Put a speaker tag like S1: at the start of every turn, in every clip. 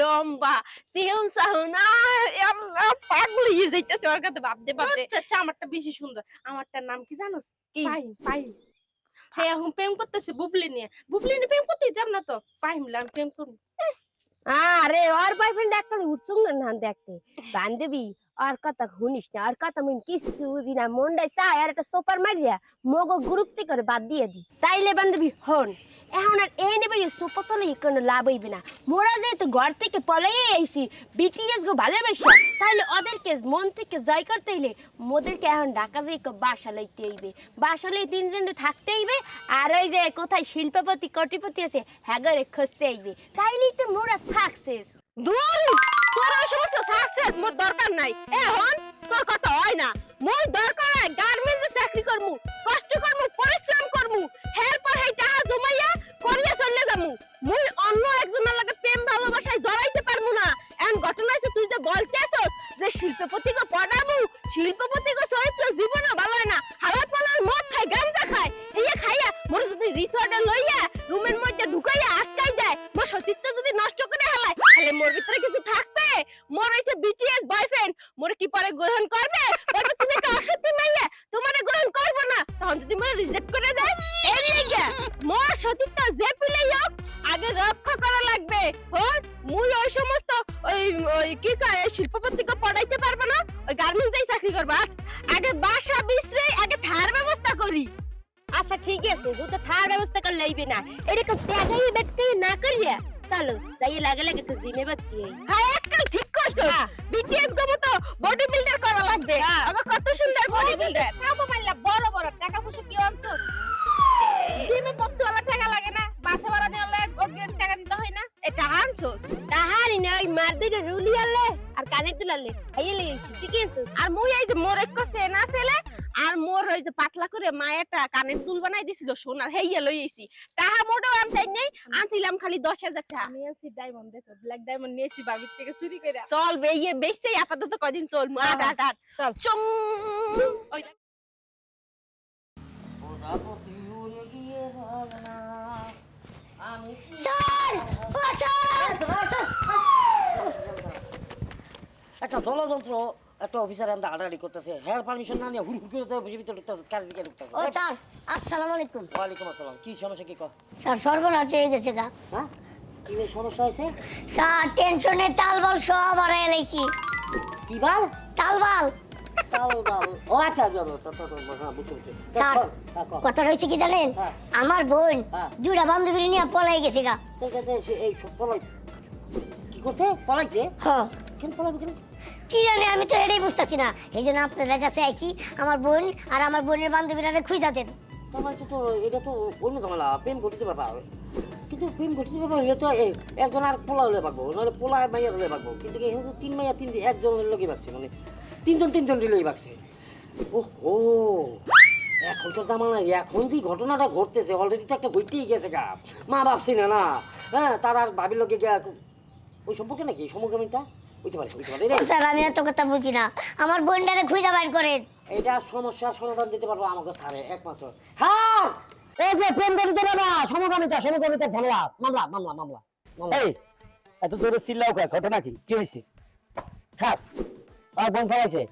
S1: লম্বা। সেহুন সাহুন আল্লাহ পাগল হয়ে যাইতেছে ওর কাছে ভাবতে ভাবতে।
S2: আচ্ছা আচ্ছা আমারটা বেশি সুন্দর। আমারটার নাম কি জানোস?
S1: কি?
S2: ফাহিম ফাহিম হ্যাঁ এখন প্রেম করতেছে বুবলি নিয়ে। বুবলি নিয়ে প্রেম করতে দিতাম না তো? ফাহিম লা প্রেম করব।
S3: আরে ওর বয়ফ্রেন্ড একটা উৎসুক না দেখতে। বান্ধবী আর কথা শুনিস না আর কথা মুই কিছু বুঝি না। মন্ডাই চাই আর একটা সোপার মারিয়া মগো গ্রুপ্তি করে বাদ দিয়ে দি। তাইলে বান্ধবী হন। এখন আর এই নেবে সুপসনে কোনো লাভ হইবে না। মোরা যেহেতু ঘর থেকে পলাই আইছি বিটিএস গো ভালোবাসা তাইলে ওদেরকে মন থেকে জয় করতে হইলে মোদেরকে এখন ঢাকা যাই বাসা লইতে হইবে। বাসা লই তিনজন তো থাকতে হইবে, আর ওই যে কোথায় শিল্পপতি, কটিপতি আছে হ্যাগারে খুঁজতে হইবে। তাইলেই তো মোরা সাকসেস
S1: দূর তোর ওই সমস্ত সাকসেস মোর দরকার নাই। এখন তোর কথা হয় না। মোর দরকার হয় গার্মেন্টসে চাকরি করমু, কষ্ট করমু, পরিশ্রম করমু, হের পর হেই টাকা জমাইয়া করিয়া চলে যামু। মুই সতীত্ব যে পিলেই হোক আগে রক্ষা করা লাগবে। ওর মুই ওই সমস্ত ওই ওই কি কয় শিল্পপতিকে পড়াইতে পারব না? ওই গার্মেন্টসেই চাকরি করবা। আগে বাসা বিছরে আগে থার ব্যবস্থা করি।
S3: আচ্ছা ঠিক আছে। তুই তো থার ব্যবস্থা করে লইবে না। এরকম ত্যাগাই ব্যক্তি না করিয়া। চলো যাই লাগে লাগে একটু জিমে বাতি
S1: হ্যাঁ একদম ঠিক করছ। বিটিএস গো মতো বডি বিল্ডার করা লাগবে। আগো কত সুন্দর বডি বিল্ডার
S2: সাবো মাইলা বড় বড় টাকা পয়সা কি আনছো?
S1: আনছোস
S3: তাহারি না ওই মার দিকে রুলি আনলে আর কানে তুলালে খাইয়ে লেগেছি ঠিক আছে
S1: আর মুই এই যে মোর এক সেনা ছেলে আর মোর ওই যে পাতলা করে মায়েরটা কানের দুল বানাই দিছিল সোনার হেইয়া লই আইছি। তাহা মোটাও আনতাই নেই আনছিলাম খালি দশ হাজার টাকা।
S2: আমি আনছি ডায়মন্ড দেখো ব্ল্যাক ডায়মন্ড নিয়েছি বাবির থেকে চুরি করে
S1: চল বে ইয়ে আপাতত কদিন চল আট আট আট।
S3: চল।
S1: চুম। ওই
S3: স্যার ও স্যার
S4: একটা ষড়যন্ত্র একটা অফিসার আন্দা আড়াআড়ি করতেছে। হ্যাঁ পারমিশন না নিয়ে হুড় হুড় করে বসে ভিতরে ঢুকতেছে কাজ দিকে ঢুকতেছে
S5: ও স্যার আসসালামু আলাইকুম।
S4: ওয়ালাইকুম আসসালাম কি সমস্যা কি কর?
S5: স্যার সর্বনাশ হয়ে গেছে গা।
S4: হ্যাঁ? কি সমস্যা হয়েছে?
S5: স্যার টেনশনে তালবাল সব হারাই লাইছি।
S4: কি বাল?
S5: তালবাল।
S4: হ্যাঁ হ্যাঁ
S5: কথা রয়েছে কি জানেন?
S4: হ্যাঁ।
S5: আমার বোন
S4: হ্যাঁ।
S5: বান্ধবী নিয়ে পলাই গেছে গা।
S4: কি করতে পলাইছে?
S5: হ
S4: কেন পলাইবে কেন?
S5: কি জানি আমি তো এটাই বুঝতেছি না। এই জন্য আপনাদের কাছে আইছি আমার বোন আর আমার বোনের বান্ধবীরা খুঁজা দেন
S4: তোমার তো তো এটা তো অন্য ঝামেলা প্রেম ঘটিতে কিন্তু প্রেম ঘটিতে পারবা হলে তো একজন আর পোলা হলে পারব নাহলে পোলা মাইয়া হলে পারব কিন্তু তিন মাইয়া তিন একজন লোকই বাকছে মানে তিনজন তিনজন দিলেই বাকছে ও ও এখনকার জামানা এখন যে ঘটনাটা ঘটতেছে অলরেডি তো একটা ঘটেই গেছে গা। মা ভাবছি না না। হ্যাঁ তার আর ভাবির লোকে গিয়া ওই সম্পর্কে নাকি? সমকামিতা হইতে পারে হইতে পারে।
S5: স্যার আমি এত কথা বুঝি না। আমার বোনটারে খুঁজা বাইর করেন
S4: এটা সমস্যার সমাধান দিতে পারব আমাকে স্যারে একমাত্র। স্যার! এই যে প্রেম করিতে না। সমকামিতা সমকামিতা ঝামেলা। মামলা মামলা মামলা মামলা।
S6: এই এত জোরে চিল্লাও কে ঘটনা কি? কি হয়েছে
S4: স্যার আর বোন ফেলাইছে?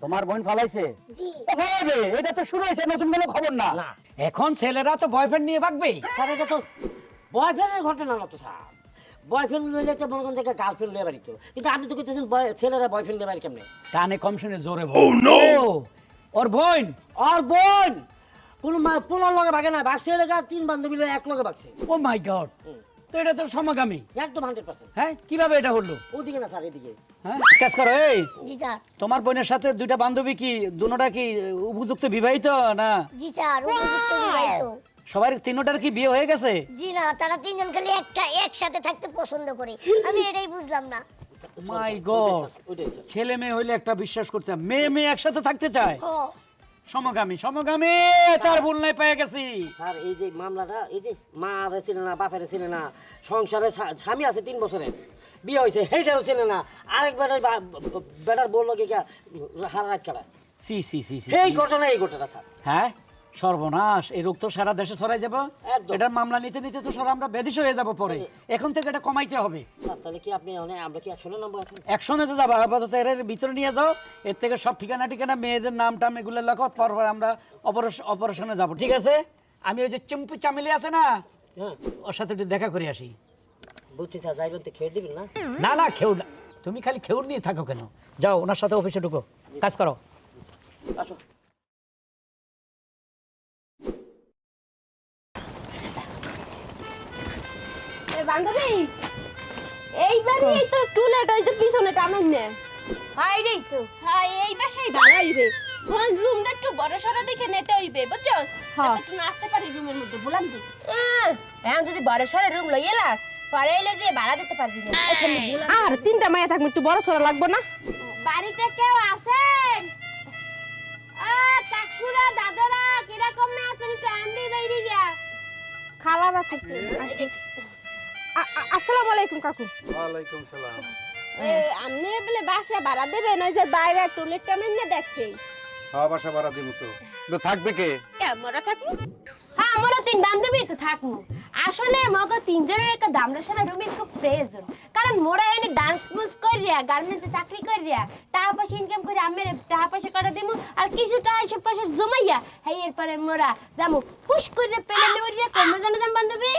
S6: তোমার বোন ফালাইছে?
S5: জি।
S6: ফালাইবে এটা তো শুরু হয়েছে নতুন কোনো খবর না। এখন ছেলেরা তো বয়ফ্রেন্ড নিয়ে ভাগবে।
S4: স্যার এটা তো বয়ফ্রেন্ডের ঘটনা না তো স্যার। বয়ফ্রেন্ড লইলে তো মনে করেন থেকে গার্লফ্রেন্ড লিয়ে বাড়িত। কিন্তু আপনি তো কইতেছেন ছেলেরা বয়ফ্রেন্ড লিয়ে বাড়ি কেমনে?
S6: কানে কম শুনে জোরে বল। ও ওর বোন
S4: আর বোন! কোনো মা- পোলার লগে ভাগে না ভাগছে এলাকা তিন বান্ধবী এক লগে ভাগছে।
S6: ও মাই গড তো এটা তো সমগামী।
S4: একদম হান্ড্রেড পার্সেন্ট
S6: হ্যাঁ কীভাবে এটা হলো?
S4: ওদিকে না স্যার এদিকে।
S6: হ্যাঁ কাজ করো এই।
S5: জি স্যার।
S6: তোমার বোনের সাথে দুইটা বান্ধবী কি দুনোটা কি উপযুক্ত বিবাহিত না?
S5: জি স্যার উপযুক্ত বিবাহিত।
S6: সবার তিনোটার কি বিয়ে হয়ে গেছে?
S5: জি না তারা তিনজন খালি একটা একসাথে থাকতে পছন্দ করে। আমি এটাই বুঝলাম না।
S6: মাই গড ছেলে মেয়ে হইলে একটা বিশ্বাস করতে মেয়ে মেয়ে একসাথে থাকতে চায়। সমগামী সমগামী তার ভুল নাই পেয়ে গেছি।
S4: স্যার এই যে মামলাটা এই যে মা আর ছিল না বাপের ছিল না সংসারে স্বামী আছে তিন বছরে বিয়ে হয়েছে সেইটাও ছিল না। আরেক বেটার বেটার বলল কি হার রাত খেলা
S6: সি সি সি সি
S4: এই ঘটনা এই ঘটনা স্যার।
S6: হ্যাঁ? সর্বনাশ এই রোগ তো সারা দেশে ছড়াই যাব। এটার মামলা নিতে নিতে তো সারা আমরা বেদিশ হয়ে যাব পরে। এখন থেকে এটা কমাইতে হবে।
S4: তাহলে কি আপনি আমরা কি
S6: তো যাব আপাতত এর ভিতরে নিয়ে যাও। এর থেকে সব ঠিকানা ঠিকানা মেয়েদের নাম টাম এগুলো লেখো পরপর আমরা অপারেশ- অপারেশনে যাব। ঠিক আছে? আমি ওই যে চিম্পু চামেলি আছে না
S4: হ্যাঁ।
S6: ওর সাথে একটু দেখা করে আসি।
S4: বুঝছি স্যার যাইবেন তো খেয়ে দিবেন না?
S6: না না খেউ না। তুমি খালি খেউর নিয়ে থাকো কেন? যাও ওনার সাথে অফিসে ঢুকো। কাজ করো।
S4: আসো।
S1: টুলেট ওই যে পিছনে টানেন নে।
S3: হাই রে তো।
S1: হ্যাঁ এই বাসাই ভালো হইবে কোন রুমটা একটু বড় সড়ো দেখে নিতে হইবে বুঝছস?
S3: হ্যাঁ।
S1: একটু নাচতে পারি রুমের মধ্যে বললাম তো।
S3: এখন যদি বড় সরে রুম লই এলাস পরে এলে যে ভাড়া দিতে পারবি না।
S1: আর তিনটা মায়া থাকবে একটু বড় সড়ো লাগবে না?
S3: বাড়িতে কেউ আছেন? আ কাকুরা দাদারা কীরকম না আছেন? একটু আন্দি বাইরে গিয়া
S1: খালারা থাকতে আসসালামু আলাইকুম কাকু।
S7: ওয়ালাইকুম সালাম।
S1: এ, আপনি বলে বাসা ভাড়া দেবেন ওই যে বাইরে টুলেট টানেন না দেখছি
S7: হ্যাঁ বাসা ভাড়া দিব তো তো থাকবে কে
S1: ক্যামেরা থাকব
S3: হ্যাঁ আমরা তিন বান্ধবী তো থাকমু আসলে মগো তিনজনের একটা দামরা সারা রুমের খুব প্রয়োজন কারণ মোরা এনে ডান্স বুস করিয়া গার্মেন্টসে চাকরি করিয়া টাকা পয়সা ইনকাম করে আমের টাকা পয়সা করে দিমু আর কিছুটা এসব পয়সা জমাইয়া হ্যাঁ এরপরে মোরা যামু ফুস করে পেলে নেউরিয়া কমে জানা যাম বান্ধবী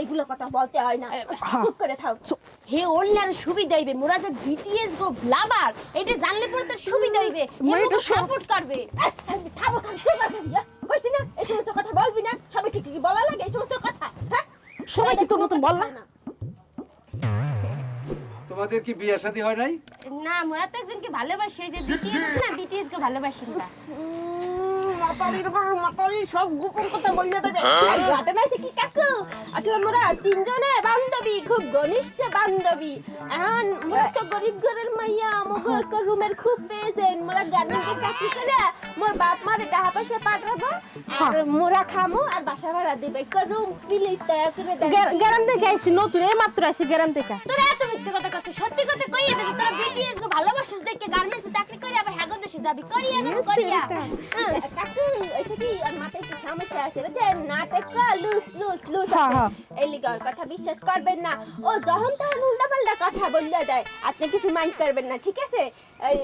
S1: এইগুলো কথা বলতে হয় না। চুপ করে থাক।
S3: হে অন্যার সুবিধা হইবে। মোরা যে বিটিএস গো ব্লাবার এটা জানলে পরে তোর সুবিধা হইবে। তো সাপোর্ট করবে।
S1: খান কইছি না এই সমস্ত কথা বলবি না। সবাইকে কি কি বলা লাগে? এই সমস্ত কথা। হ্যাঁ? সবাই কি তোর মতন বললা না
S7: তোমাদের কি বিয়ে শাদী হয় নাই?
S3: না মোরা তো একজনকে ভালোবাসি। ওই যে বিটিএস না বিটিএস কে ভালোবাসি না।
S1: সব গোপন কথা বললে দেবে। নাইছে কি কাকু? আসলে মোরা তিনজনে বান্ধবী খুব ঘনিষ্ঠ বান্ধবী। এখন মোরা তো গরিব ঘরের মাইয়া আমাকে একটা রুমের খুব পেয়েছেন। মোরা গার্মেন্টে চাকরি করে মোর বাপ মারে টাকা পয়সা পাঠাবো আর মোরা খামো আর বাসা ভাড়া দেবে। রুম প্লিজ দয়া করে দেন গ্যারাম থেকে আইছি নতুন এই মাত্র আইছি গ্যারাম থেকে
S3: তোরা এত মিথ্যে কথা কইছিস সত্যি কথা কইয়া দে তোরা বিটিএস কে ভালোবাসিস দেখে গার্মেন্টসে চাকরি করে আবার হাগো দেশে যাবি করিয়া না করিয়া। হ্যাঁ।
S1: কাকু এটা কি আর মাথায় একটু সমস্যা আছে বুঝছেন? নাটক লুজ লুজ লুজ এই লিগার কথা বিশ্বাস করবেন না। ও যখন তখন উল্টা পাল্টা কথা বললে যায় আপনি কিছু মাইন্ড করবেন না ঠিক আছে? এই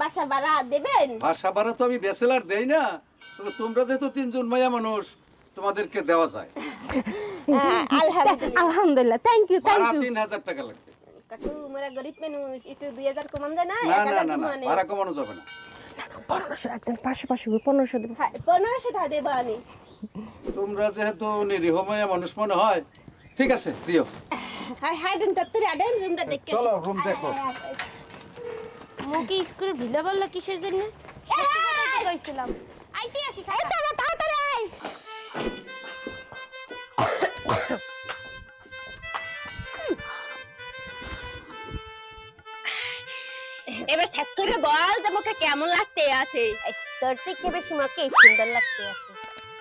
S1: বাসা ভাড়া দেবেন?
S7: বাসা ভাড়া তো আমি ব্যাচেলার দেই না। তবে তোমরা যেহেতু তিনজন মাইয়া মানুষ তোমাদেরকে দেওয়া যায়।
S1: আলহামদুলিল্লাহ। আলহামদুলিল্লাহ থ্যাংক ইউ
S7: ভাড়া তিন হাজার টাকা লাগবে।
S1: কাকু মোরা গরিব মানুষ একটু দুই হাজার কমান দেয় না
S7: না না না না ভাড়া কমানো যাবে না।
S1: পনেরোশো একজন পনেরোশো দেবো। হ্যাঁ পনেরোশো টাকা দেবো আমি।
S7: তোমরা যেহেতু নিরীহ মাইয়া মানুষ মনে হয় ঠিক আছে দিও।
S1: হ্যাঁ হ্যাঁ দিন আডেন রুমটা দেখে
S7: চলো রুম দেখো
S3: মুকে স্কুলে ভিলা বলল কিসের জন্য? আইতে আসি খাই।
S1: তাড়াতাড়ি। এবার স্যার করে বল যে আমাকে কেমন লাগতে আছে।
S3: তোর থেকে বেশি মাকে সুন্দর লাগতে আছে?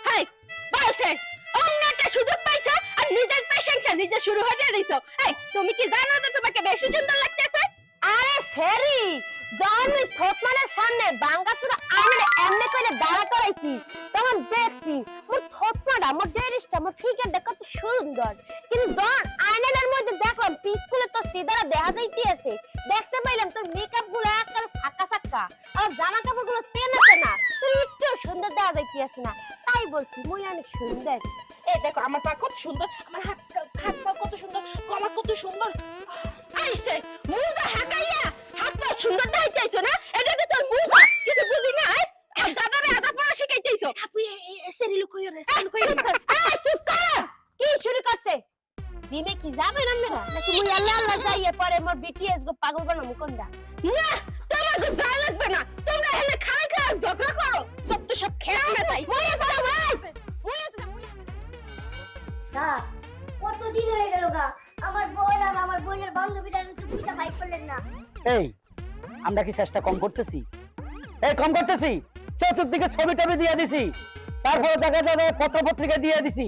S1: হাই বলছে অন্য একটা সুযোগ পাইছে আর নিজের পেশেন্টটা নিজে শুরু হয়ে দিছো। এই তুমি কি জানো যে তোমাকে বেশি সুন্দর
S3: সেরি ওই থতমানের সামনে বাঙ্গাসুরা আইনে এমনি করে দাঁড়া করাইছি, তখন দেখছি মোর থতমাটা, মোর ডেরিসটা মোর ফিগারটা কত সুন্দর। কিন্তু যখন আয়নার মধ্যে দেখলাম পিছলে তো সিদারা দেখা যাইতে আছে দেখতে পাইলাম তোর মেকআপগুলো একেবারে সাক্কা সাক্কা আর জামা কাপড়গুলো তেনা তেনা, তোর একটু সুন্দর দেখা যাইতে আছে না। তাই বলছি, মুই অনেক সুন্দর।
S1: এই দেখো, আমার পা কত সুন্দর, আমার হাত হাত পা কত সুন্দর, গলা কত সুন্দর। আইছে মুজা
S3: বানা
S1: না তোমার তো যা লাগবে না। তোমরা এখানে খাই খাই ঝগড়া করো। সব তো সব খেয়ে না তাই। মনে করো ভাই
S5: স্যার কতদিন হয়ে গেল গা? আমার বোন আর আমার বোনের বান্ধবীরা চুপিটা বাইক করলেন না।
S6: এই আমরা কি চেষ্টা কম করতেছি? এই কম করতেছি? চতুর্দিকে ছবি টবি দিয়ে দিছি। তারপরে দেখা যাবে পত্র পত্রিকা দিয়ে দিছি।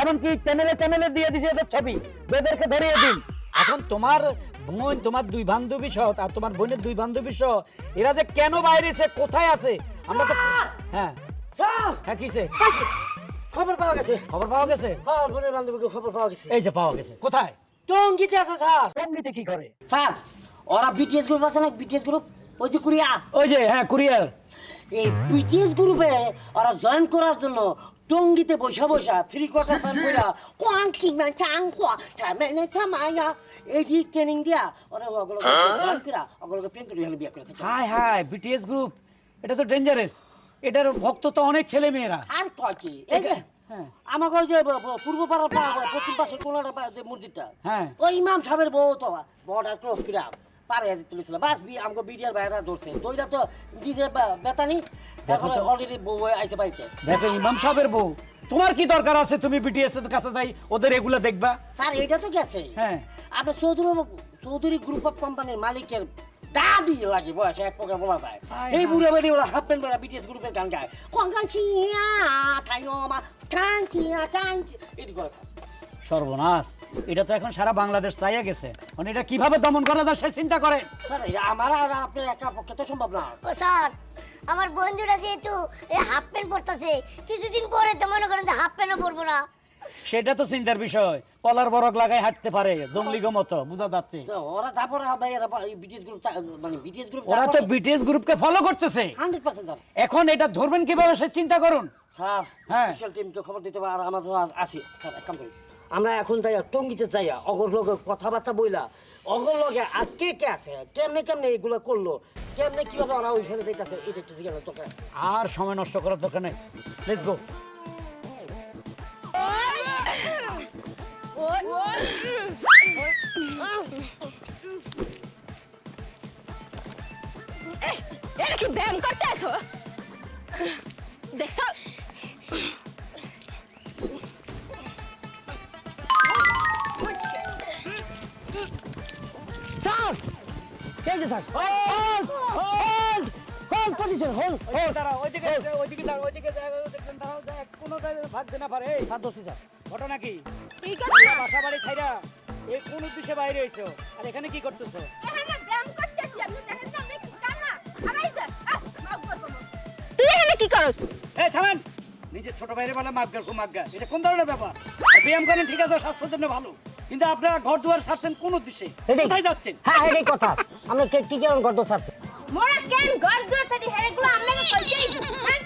S6: এমনকি চ্যানেলে চ্যানেলে দিয়ে দিছি এদের ছবি। বেদেরকে ধরিয়ে দিন এখন তোমার বোন তোমার দুই বান্ধবী সহ আর তোমার বোনের দুই বান্ধবী সহ এরা যে কেন বাইরে সে কোথায় আছে? আমরা তো হ্যাঁ। হ্যাঁ কিসে
S4: খবর পাওয়া গেছে।
S6: খবর পাওয়া গেছে?
S4: হ্যাঁ বোনের বান্ধবীকে খবর পাওয়া গেছে।
S6: এই যে পাওয়া গেছে। কোথায়?
S4: টঙ্গিতে আছে স্যার।
S6: টঙ্গিতে কি করে?
S4: স্যার ওরা বিটিএস গ্রুপ আছে না? বিটিএস গ্রুপ ওই যে কুরিয়া
S6: ওই যে হ্যাঁ কুরিয়ার।
S4: এই বিটিএস গ্রুপে ওরা জয়েন করার জন্য টঙ্গিতে বসে বসা থ্রি কোয়ার্টার প্যান্ট পরা কোয়াং কিমা চাং কোয়া চামেনে থামায়া এই যে ট্রেনিং দিয়া ওরা ওগুলো জয়েন করা ওগুলোকে প্রেম করে হলে বিয়ে করে থাকে
S6: হাই হাই বিটিএস গ্রুপ এটা তো ডেঞ্জারাস এটার ভক্ত তো অনেক ছেলে মেয়েরা।
S4: আর কি? এই যে
S6: হ্যাঁ।
S4: আমাকে ওই যে পূর্ব পাড়ার পা- পশ্চিম পাশে কোনাটা পা- যে মসজিদটা
S6: হ্যাঁ।
S4: ওই ইমাম সাহেবের বউ তো বর্ডার ক্রস করে পারে যেতে তুলেছিল। বাস বি আমাকে বিডিআর বাইরা ধরছে। দইটা তো দিছে বেতানি তারপরে অলরেডি বউ আইসে বাড়িতে।
S6: দেখো ইমাম সাহেবের বউ। তোমার কি দরকার আছে? তুমি বিটিএস এর কাছে যাই ওদের এগুলা দেখবা।
S4: স্যার এটা তো গেছে।
S6: হ্যাঁ।
S4: আপনার চৌধুরী চৌধুরী গ্রুপ অফ কোম্পানির মালিকের দাদি লাগে বয়স এক প্রকার বলা যায়। এই
S6: হায়।
S4: বুড়ে বাড়ি ওরা হাফ প্যান্ট পরা বিটিএস গ্রুপের গান গায়। কঙ্গান চিয়া থাইও মা টান চিয়া টান এটি করে স্যার।
S6: সর্বনাশ। এটা তো এখন সারা বাংলাদেশ চাইয়া গেছে। মানে এটা কীভাবে দমন করা যায় সে চিন্তা করে।
S4: স্যার এটা আমার আর আপনার একা পক্ষে তো সম্ভব না।
S5: ও স্যার আমার বন্ধুরা যেহেতু এই হাফ প্যান্ট পরতেছে কিছুদিন পরে তো মনে করেন যে হাফ প্যান্টও পরবো না।
S6: সেটা তো চিন্তার বিষয়। কলার বরক লাগাই হাঁটতে পারে জঙ্গলি গো মতো বোঝা যাচ্ছে।
S4: ওরা তারপরে ভাই এরা বিটিএস গ্রুপ মানে বিটিএস গ্রুপ
S6: ওরা তো বিটিএস গ্রুপকে ফলো করতেছে।
S4: Hundred percent sir.
S6: এখন এটা ধরবেন কীভাবে সে চিন্তা করুন।
S4: স্যার
S6: হ্যাঁ।
S4: স্পেশাল টিমকে খবর দিতে আর আমাদের আছে। স্যার এক কাম করি। আমরা এখন যাই টঙ্গিতে যাই অগর লগে কথাবার্তা বইলা অগর লগে আর কে কে আছে? কেমনে কেমনে এগুলো করল? কেমনে কীভাবে ওরা ওইখানে যাইতেছে? এটা একটু জিজ্ঞাসা দরকার আছে।
S6: আর সময় নষ্ট করার দরকার নেই। লেটস গো
S1: এটা কি ব্যায়াম করতে আছো?
S4: Sir. Hold hold hold position hold hold
S6: দাঁড়াও ওইদিকে ওইদিকে দাঁড়াও ওইদিকে দেখছেন দাঁড়াও কোনো ভাগতে না পারে। এই
S4: স্যার।
S6: ঘটনা কি?
S1: কি করছ
S6: বাসা বাড়ি ছাইরা এই কোন উদ্দেশ্যে বাইরে হইছো আর এখানে কি করতেছো?
S1: এখানে ব্যায়াম করতেছি আপনি দেখেন না। আমি কি জানা যা তুই এখানে কি করছ
S6: এই থামেন। নিজের ছোট বাইরে বলে মাগা খুব মাগা এটা কোন ধরনের ব্যাপার? আর ব্যায়াম করেন ঠিক আছে স্বাস্থ্যের জন্য ভালো। কিন্তু আপনারা ঘর দুয়ার ছাড়ছেন কোন উদ্দেশ্যে? কোথায় যাচ্ছেন?
S4: হ্যাঁ এটাই কথা। আমরা কে কি কারণ করতে চাচ্ছি
S1: মোরা কেন দুয়ার ছাড়ি হেরেগুলো আমরা কইতেই হ্যাঁ?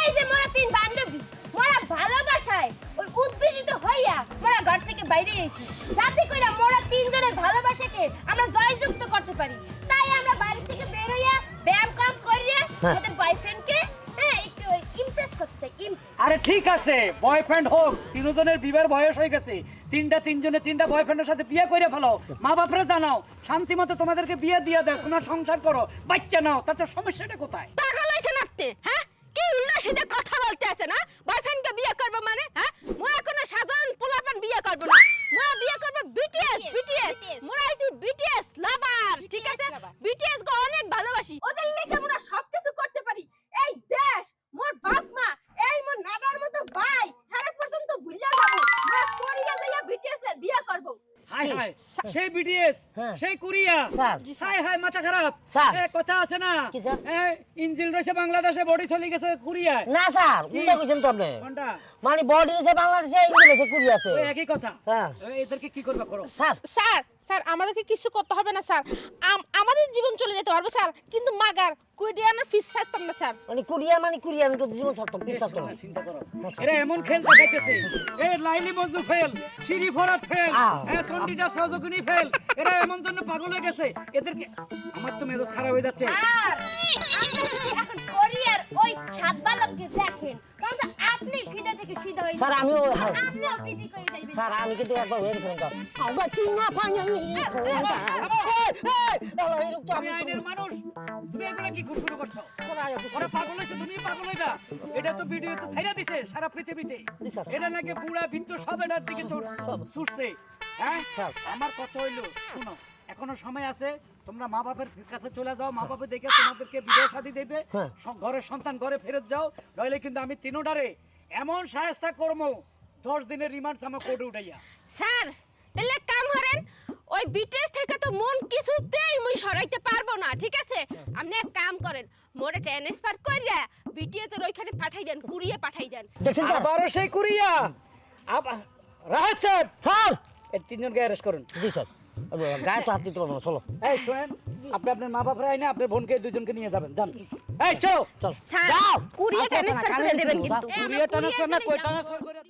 S1: এই যে মোরা তিন বান্ধবী। মোরা ভালোবাসায়। ওই উদ্ভিদিত হইয়া মোরা ঘর থেকে বাইরে এসেছি যাতে কইরা মোরা তিনজনের ভালোবাসাকে আমরা জয়যুক্ত করতে পারি। তাই আমরা বাড়ি থেকে বের হইয়া ব্যায়াম কাম করিয়া
S4: হ্যাঁ।
S1: আমাদের বয়ফ্রেন্ডকে হ্যাঁ একটু ইমপ্রেস করতে।
S6: আরে ঠিক আছে বয়ফ্রেন্ড হোক তিনজনের বিবাহের বয়স হয়ে গেছে। তিনটা তিনজনে তিনটা বয়ফ্রেন্ডের সাথে বিয়ে করে ফেলো। মা বাপরে জানাও শান্তি মতো তোমাদেরকে বিয়ে দিয়ে দাও তোমার সংসার করো বাচ্চা নাও তাতে সমস্যাটা কোথায়?
S1: পাগল হয়েছেন আপনি হ্যাঁ? কি কথা বলতে আছে না? বয়ফ্রেন্ডকে বিয়ে করব মানে হ্যাঁ? মোরা কোনো সাধারণ পোলাপান বিয়ে করব না। মোরা বিয়ে করব বিটিএস বিটিএস মোরা হইছি বিটিএস লাভার ঠিক আছে? বিটিএস
S6: সেই কোরিয়া
S4: স্যার।
S6: হাই হাই মাথা খারাপ। কথা আছে না?
S4: কি স্যার?
S6: এ, ইঞ্জিল রয়েছে বাংলাদেশে বডি চলে গেছে কোরিয়ায়।
S4: না স্যার উল্টা কইছেন তো আপনি।
S6: কোনটা?
S4: মানে বডি রয়েছে বাংলাদেশে ইন্ডিয়া রয়েছে কুড়ি
S6: একই কথা।
S4: হ্যাঁ।
S6: এদেরকে কি করবে করো?
S4: স্যার।
S2: স্যার স্যার আমাদেরকে কিছু করতে হবে না স্যার। আমাদের জীবন চলে যেতে পারবে স্যার। কিন্তু মাগার ফিস ছাড়তাম না স্যার।
S4: মানে কুরিয়া মানে কুরিয়া জীবন ছাড়তাম পিস ছাড়তাম। না।
S6: চিন্তা করো। এরা এমন খেল দেখাইতেছে এ লাইলি ফেল ফরাত ফেল
S4: আহ।
S6: এ চন্ডিটা সহযোগিনী ফেল এরা এমন জন্য পাগল হয়ে গেছে এদেরকে আমার তো মেজাজ খারাপ হয়ে যাচ্ছে
S3: আর এখন কোরিয়ার ওই ছাদ বালককে দেখেন তাহলে তো আপনি ফিদা থেকে সিধা হয়ে
S4: স্যার আমিও হ্যাঁ।
S3: আপনিও পিদি করে যাইবেন
S4: স্যার আমি কিন্তু একবার হয়ে তো আবার চিনা পানি আমি
S6: তুমি আইনের মানুষ তুমি এগুলো কি শুরু করছ ওরা পাগল হয়েছে তুমি পাগল হইবা এটা তো ভিডিওতে ছাইরা দিছে সারা পৃথিবীতে
S4: জি, স্যার।
S6: এটা নাকি বুড়া বিন্দু সব এটার দিকে ছুটছে হ্যাঁ
S4: স্যার।
S6: আমার কথা হইল শুনো এখনও সময় আছে তোমরা মা বাবার কাছে চলে যাও মা বাবা দেখে তোমাদেরকে বিবাহ শাদী দেবে
S4: হ্যাঁ।
S6: ঘরের সন্তান ঘরে ফেরত যাও নইলে কিন্তু আমি তিনোটারে এমন সাহেস্তা করব দশ দিনের রিমান্ড আমার কোর্টে উঠাইয়া।
S1: স্যার তাহলে কাম করেন ওই বিটেস থেকে তো মন কিছুতেই মুই সরাইতে পারব না ঠিক আছে? আপনি এক কাম করেন মোরে ট্রান্সফার কইরা ভিডিওতে ওইখানে পাঠাই দেন কুড়িয়ে পাঠাই দেন।
S4: দেখছেন স্যার
S6: আবারও সেই কুরিয়া আবার রাহাত সাহেব
S4: স্যার!
S6: এই তিনজনকে অ্যারেস্ট করুন।
S4: জি স্যার। গায়ে তো হাত দিতে পারব না চলো।
S6: এই শোনেন আপনি আপনার মা বাপরা আইনে আপনার বোনকে দুজনকে নিয়ে যাবেন যান। এই চলো।
S4: চল। যাও।
S1: কুড়িয়ে
S4: আর কথা না,
S1: ট্রান্সফার করে দেবেন কিন্তু।
S6: কুরিয়ার ট্রান্সফার না কই ট্রান্সফার করে